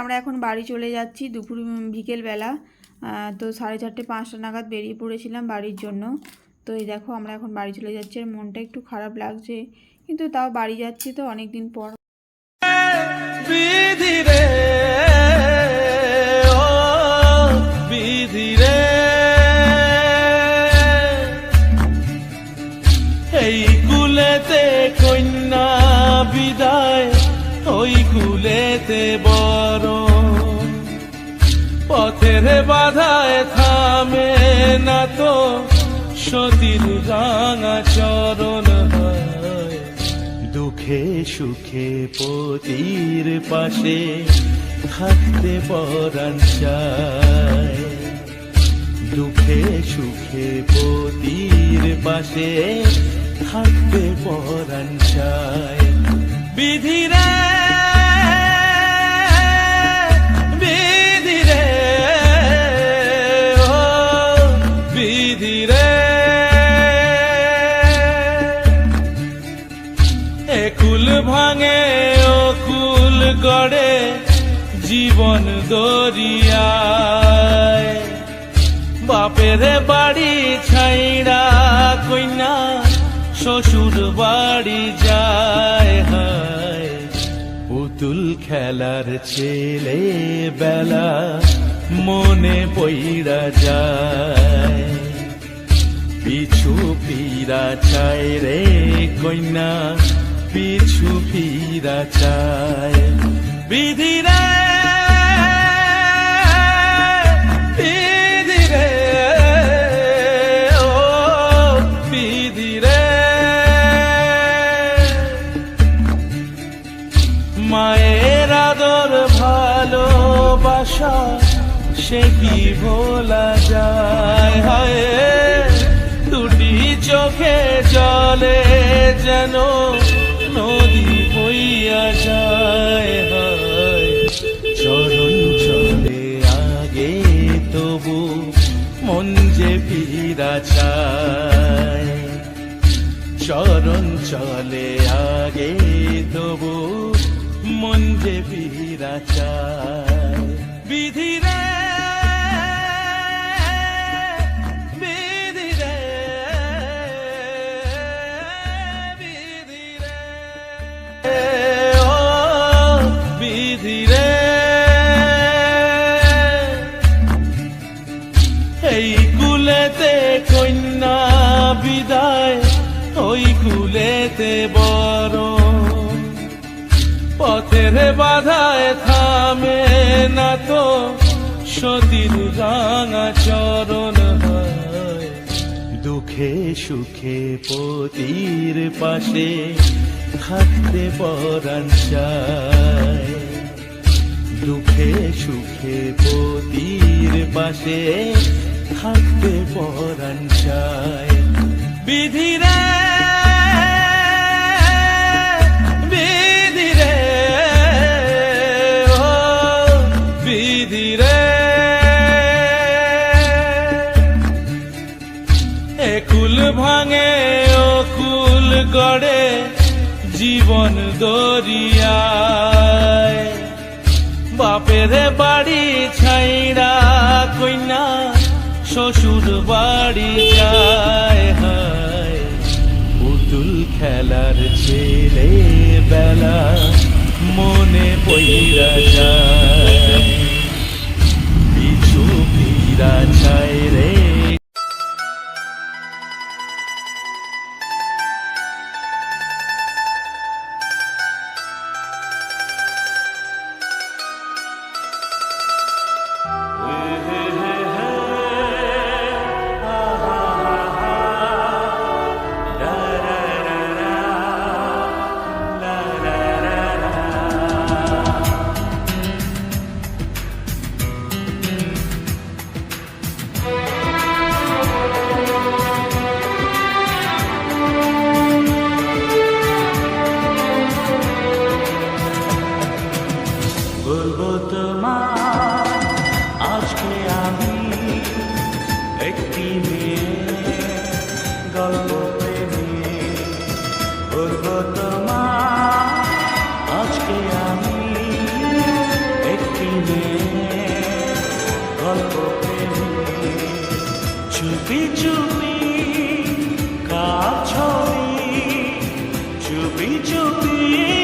আমরা এখন বাড়ি চলে যাচ্ছি দুপুর বিকেলবেলা। তো সাড়ে চারটে পাঁচটা নাগাদ বেরিয়ে পড়েছিলাম বাড়ির জন্য। তো এই দেখো আমরা এখন বাড়ি চলে যাচ্ছি আর মনটা একটু খারাপ লাগছে। কিন্তু তাও বাড়ি যাচ্ছি তো অনেক দিন পর এই কন্যা বিদায়, ওই কুলেতে বড় পথের বাধায় থামে না তো, সতীর রাঙা চরণ দুঃখে সুখে পতির পাশে থাকতে পরাণ দুঃখে সুখে পতির পাশে থাকতে পরাণ চায়। বিধিরে গড়ে জীবন দরিয়ায়। বাপের বাড়ি ছাইড়া কইনা, শ্বশুর বাড়ি যায় হায়। পুতুল খেলার ছেলে বেলা মনে পইরা যায়। পিছু ফিরা চায় রে কন্যা পিছু ফিরা চায়। বিধিরে বিধিরে ও বিধিরে মায়ের আদর ভালোবাসা, সে কি ভোলা যায়? হায়, দুটি চোখে জলে যেন চায় চরণ চলে আগে তবু মন যে ফিরা চায়। বিধিরে বিধিরে ওই কুলেতে বড়। পথের বাধায় থামে না তো, সতীর রাঙা চরণ দুঃখে সুখে পতির পাশে থাকতে পরাণ দুঃখে সুখে পতির পাশে থাকতে পরাণ চায়। বিধিরে বিধিরে ও বিধিরে একুল ভাঙে, ও কুল গড়ে জীবন দরিয়ায়। বাপের বাড়ি ছাইড়া কইনা, শ্বশুর বাড়ি যায়। খেলার ছেলে বেলা মনে পইরা যায়। পিছু ফিরা চায় রে বলব তোমার আজকে আমি একটি মেয়ে গল্প প্রেমে বলব তোমার আজকে আমি একটি মেয়ে গল্প প্রেমে চুপি চুপি কাছ ছবি চুপি চুপি